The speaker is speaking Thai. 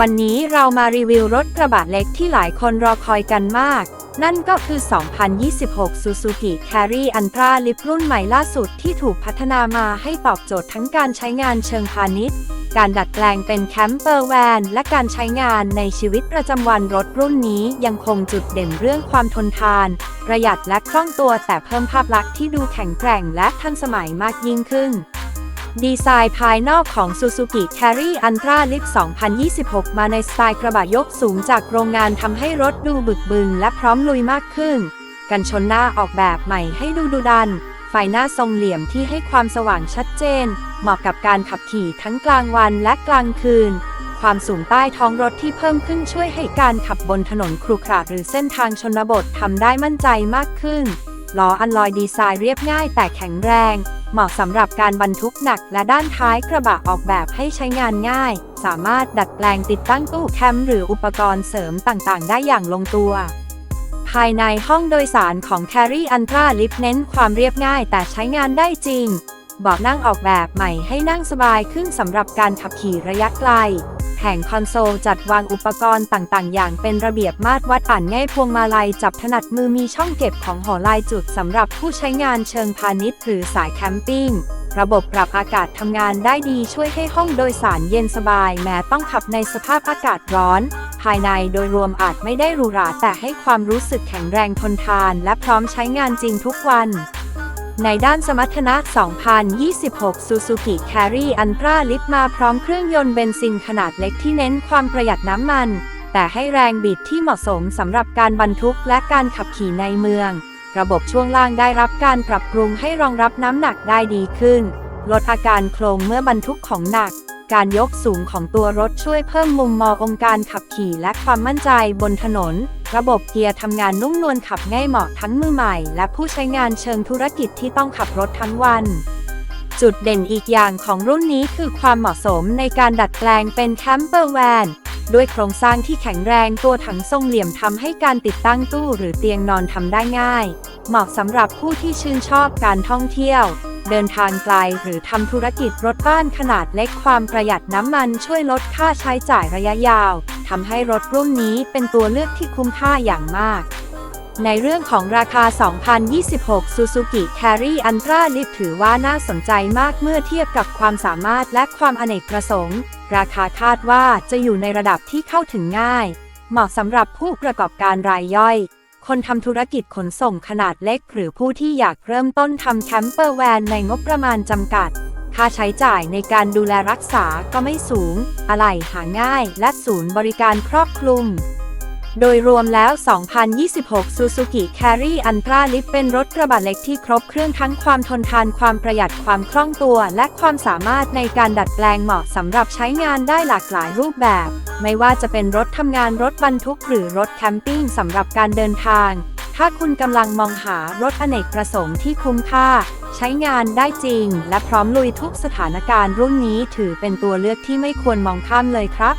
วันนี้เรามารีวิวรถกระบะเล็กที่หลายคนรอคอยกันมาก นั่นก็คือ 2026 Suzuki Carry Ultra l i f รุ่นใหม่ล่าสุดที่ถูกพัฒนามาให้ตอบโจทย์ทั้งการใช้งานเชิงพาณิชย์ การดัดแปลงเป็นแคมเปอร์แวน และการใช้งานในชีวิตประจำวันรถรุ่นนี้ยังคงจุดเด่นเรื่องความทนทาน ประหยัดและคล่องตัวแต่เพิ่มภาพลักษณ์ที่ดูแข็งแกร่งและทันสมัยมากยิ่งขึ้น ดีไซน์ภายนอกของ Suzuki Carry Ultra Lift 2026 มาในสไตล์กระบะยกสูงจากโรงงานทำให้รถดูบึกบึนและพร้อมลุยมากขึ้น กันชนหน้าออกแบบใหม่ให้ดูดุดัน ไฟหน้าทรงเหลี่ยมที่ให้ความสว่างชัดเจน เหมาะกับการขับขี่ทั้งกลางวันและกลางคืน ความสูงใต้ท้องรถที่เพิ่มขึ้นช่วยให้การขับบนถนนครุขระหรือเส้นทางชนบททำได้มั่นใจมากขึ้น ล้ออันลอยดีไซน์เรียบง่ายแต่แข็งแรง เหมาะสำหรับการบรรทุกหนักและด้านท้ายกระบะออกแบบให้ใช้งานง่าย สามารถดัดแปลงติดตั้งตู้แคมป์หรืออุปกรณ์เสริมต่างๆ ได้อย่างลงตัว ภายในห้องโดยสารของ Carry Ultra Lift เน้นความเรียบง่ายแต่ใช้งานได้จริงเบาะนั่งออกแบบใหม่ให้นั่งสบายขึ้นสำหรับการขับขี่ระยะไกล แผงคอนโซลจัดวางอุปกรณ์ต่างๆ อย่างเป็นระเบียบมาตรวัดอ่านง่ายพวงมาลัยจับถนัดมือมีช่องเก็บของหอลายจุดสำหรับผู้ใช้งานเชิงพาณิชย์หรือสายแคมปิ้งระบบปรับอากาศทำงานได้ดีช่วยให้ห้องโดยสารเย็นสบาย แม้ต้องขับในสภาพอากาศร้อน ภายในโดยรวมอาจไม่ได้หรูหราแต่ให้ความรู้สึกแข็งแรงทนทาน และพร้อมใช้งานจริงทุกวัน ในด้านสมรรถนะ 2026 Suzuki Carry Ultra Lift มาพร้อมเครื่องยนต์เบนซินขนาดเล็กที่เน้นความประหยัดน้ำมัน แต่ให้แรงบิดที่เหมาะสมสำหรับการบรรทุกและการขับขี่ในเมือง ระบบช่วงล่างได้รับการปรับปรุงให้รองรับน้ำหนักได้ดีขึ้น ลดอาการโครงเมื่อบรรทุกของหนัก การยกสูงของตัวรถช่วยเพิ่มมุมมององค์การขับขี่และความมั่นใจบนถนน ระบบเกียร์ทำงานนุ่มนวลขับง่ายเหมาะทั้งมือใหม่ และผู้ใช้งานเชิงธุรกิจที่ต้องขับรถทั้งวัน จุดเด่นอีกอย่างของรุ่นนี้คือความเหมาะสมในการดัดแปลงเป็นแคมเปอร์แวนด้วยโครงสร้างที่แข็งแรงตัวถังทรงเหลี่ยมทำให้การติดตั้งตู้หรือเตียงนอนทำได้ง่าย เหมาะสำหรับผู้ที่ชื่นชอบการท่องเที่ยว เดินทางไกลหรือทำธุรกิจรถบ้านขนาดเล็กความประหยัดน้ำมันช่วยลดค่าใช้จ่ายระยะยาว ทำให้รถรุ่นนี้เป็นตัวเลือกที่คุ้มค่าอย่างมาก ในเรื่องของราคา 2026 Suzuki Carry Ultra Lift ถือว่าน่าสนใจมากเมื่อเทียบกับความสามารถและความอเนกประสงค์ ราคาคาดว่าจะอยู่ในระดับที่เข้าถึงง่าย เหมาะสำหรับผู้ประกอบการรายย่อยคนทำธุรกิจขนส่งขนาดเล็ก หรือผู้ที่อยากเริ่มต้นทำแคมเปอร์แวนในงบประมาณจำกัด ค่าใช้จ่ายในการดูแลรักษาก็ไม่สูง อะไหล่หาง่าย และศูนย์บริการครอบคลุม โดยรวมแล้ว 2026 Suzuki Carry Ultra Lift เป็นรถกระบะเล็กที่ครบเครื่องทั้งความทนทานความประหยัดความคล่องตัว และความสามารถในการดัดแปลงเหมาะสำหรับใช้งานได้หลากหลายรูปแบบ ไม่ว่าจะเป็นรถทำงานรถบรรทุกหรือรถแคมปิ้งสำหรับการเดินทาง ถ้าคุณกำลังมองหารถอเนกประสงค์ที่คุ้มค่า ใช้งานได้จริง และพร้อมลุยทุกสถานการณ์รุ่นนี้ถือเป็นตัวเลือกที่ไม่ควรมองข้ามเลยครับ